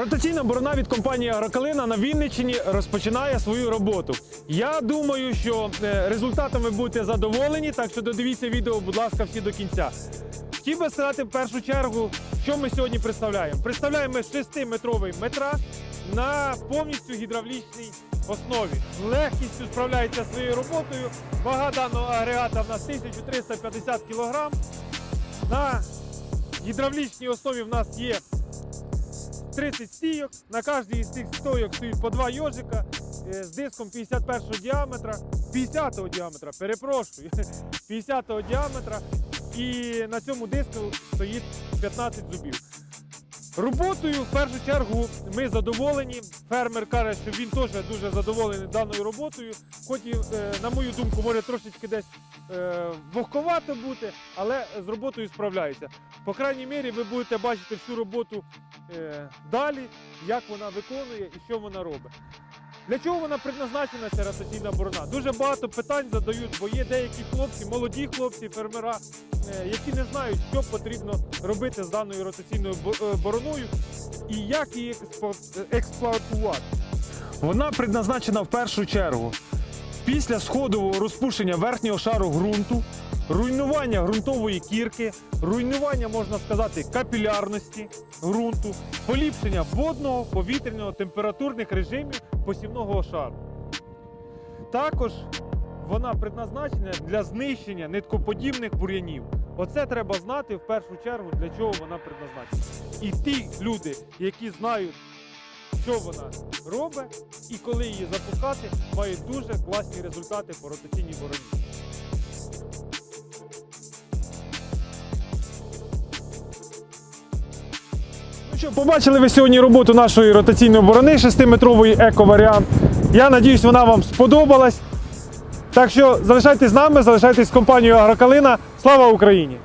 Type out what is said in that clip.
Ротаційна борона від компанії Агрокалина на Вінниччині розпочинає свою роботу. Я думаю, що е, результатом ви будете задоволені, так що додивіться відео, будь ласка, всі до кінця. Хотів би сказати в першу чергу, що ми сьогодні представляємо. Представляємо 6-метровий метраж на повністю гідравлічній основі. З легкістю справляється своєю роботою. Вага даного агрегата в нас 1350 кг. На гідравлічній основі в нас є 30 стійок. На кожній з цих стійок стоїть по два йожика е, з диском 51 діаметра, 50-го діаметра, перепрошую, 50-го діаметра. І на цьому диску стоїть 15 зубів. Роботою в першу чергу ми задоволені. Фермер каже, що він теж дуже задоволений даною роботою. Хоч і, е, на мою думку, може трошечки десь е, вогковато бути, але з роботою справляється. По крайній мірі, ви будете бачити всю роботу е, далі, як вона виконує і що вона робить. Для чого вона предназначена, ця ротаційна борона? Дуже багато питань задають, бо є деякі хлопці, молоді хлопці, фермера, е, які не знають, що потрібно робити з даною ротаційною е, бороною і як її експлуатувати. Вона предназначена в першу чергу після сходового розпушення верхнього шару ґрунту, руйнування ґрунтової кірки, руйнування, можна сказати, капілярності ґрунту, поліпшення водного, повітряного, температурних режимів посівного шару. Також вона предназначена для знищення ниткоподібних бур'янів. Оце треба знати в першу чергу, для чого вона предназначена. І ті люди, які знають, що вона робить і коли її запускати, мають дуже класні результати по ротаційній бороні. Що, побачили ви сьогодні роботу нашої ротаційної борони 6-метрової еко-варіант. Я надіюсь, вона вам сподобалась. Так що залишайтесь з нами, залишайтесь з компанією Агрокалина. Слава Україні!